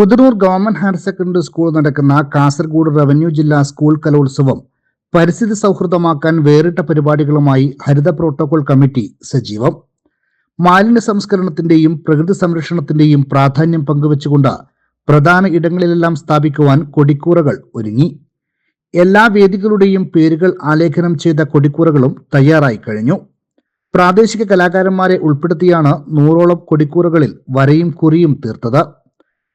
Puthalur government higher secondary school നടക്കുന്ന Kasaragod revenue ജില്ലാ school കലോത്സവം പരിസ്ഥിതി സൗഹൃദമാക്കാൻ വേറിട്ട പരിപാടികളുമായി ഹരിത പ്രോട്ടോകോൾ കമ്മിറ്റി സജീവം. മാലിന്യ സംസ്കരണത്തിന്റെയും പ്രകൃതി സംരക്ഷണത്തിന്റെയും പ്രാധാന്യം പങ്കുവച്ചുകൊണ്ട് പ്രധാന ഇടങ്ങളിലെല്ലാം സ്ഥാപിക്കുവാൻ കൊടിക്കൂറകൾ ഒരുങ്ങി. എല്ലാ വേദികളുടെയും പേരുകൾ ആലേഖനം ചെയ്ത കൊടിക്കൂറകളും തയ്യാറായി കഴിഞ്ഞു. പ്രാദേശിക കലാകാരന്മാരെ ഉൾപ്പെടുത്തിയാണ് നൂറോളം കൊടിക്കൂറകളിൽ വരയും കുറിയും തീർത്തത്.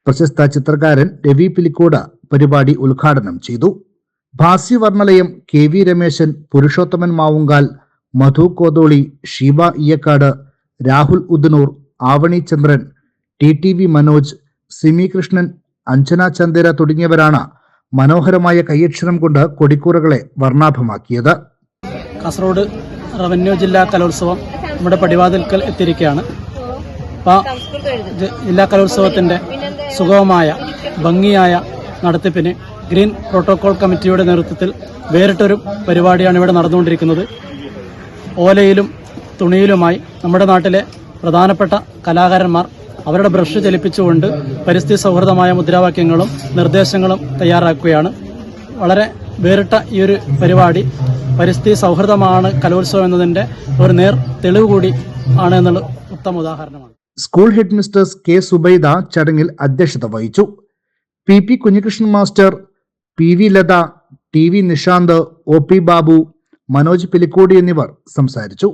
പ്രശസ്ത ചിത്രകാരൻ രവി പിലിക്കോട് പരിപാടി ഉദ്ഘാടനം ചെയ്തു. ഭാസ്യവർണലയം K V Rameshan Purushothaman Mavungal Madhu Kotholi Sheeba Iyakkad Rahul Udinur Avani Chandran T T V Manoj Simi Krishnan Anjana Chandera തുടങ്ങിയവരാണ് മനോഹരമായ കൈയക്ഷരം കൊണ്ട് കൊടിക്കൂറകളെ വർണാഭമാക്കിയത്. കാസർഗോഡ് റവന്യൂ ജില്ലാ കലോത്സവം നമ്മുടെ പടിവാതിൽക്കൽ എത്തിയിരിക്കുകയാണ്. അപ്പോൾ ജില്ലാ കലോത്സവത്തിന്റെ സുഗമമായ ഭംഗിയായ നടത്തിപ്പിന് ഗ്രീൻ പ്രോട്ടോകോൾ കമ്മിറ്റിയുടെ നേതൃത്വത്തിൽ വേറിട്ടൊരു പരിപാടിയാണ് ഇവിടെ നടന്നുകൊണ്ടിരിക്കുന്നത്. ഓലയിലും തുണിയിലുമായി നമ്മുടെ നാട്ടിലെ പ്രധാനപ്പെട്ട കലാകാരന്മാർ അവരുടെ ബ്രഷ് ചലിപ്പിച്ചുകൊണ്ട് പരിസ്ഥിതി സൗഹൃദമായ മുദ്രാവാക്യങ്ങളും നിർദ്ദേശങ്ങളും തയ്യാറാക്കുകയാണ്. വളരെ വേറിട്ട ഈ ഒരു പരിപാടി പരിസ്ഥിതി സൗഹൃദമാണ് കലോത്സവം എന്നതിന്റെ ഒരു നേർ തെളിവ് കൂടി ആണ് എന്നുള്ള ഉത്തമ ഉദാഹരണമാണ്. School head mistress K Subaida ചടങ്ങിൽ അധ്യക്ഷത വഹിച്ചു. P P Kunhikrishnan master P V Latha T V Nishanth O P Babu Manoj Pilikodi എന്നിവർ സംസാരിച്ചു.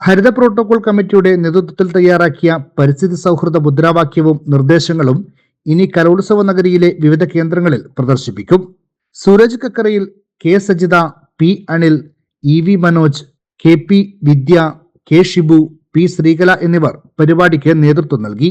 ഹരിത പ്രോട്ടോകോൾ കമ്മിറ്റിയുടെ നേതൃത്വത്തിൽ തയ്യാറാക്കിയ പരിസ്ഥിതി സൗഹൃദ മുദ്രാവാക്യവും നിർദ്ദേശങ്ങളും ഇനി കലോത്സവ നഗരിയിലെ വിവിധ കേന്ദ്രങ്ങളിൽ പ്രദർശിപ്പിക്കും. Sooraj Kakkarayil K Sajitha P Anil E V Manoj K P Vidya K Shibu P Sreekala എന്നിവർ പരിപാടിക്ക് നേതൃത്വം നൽകി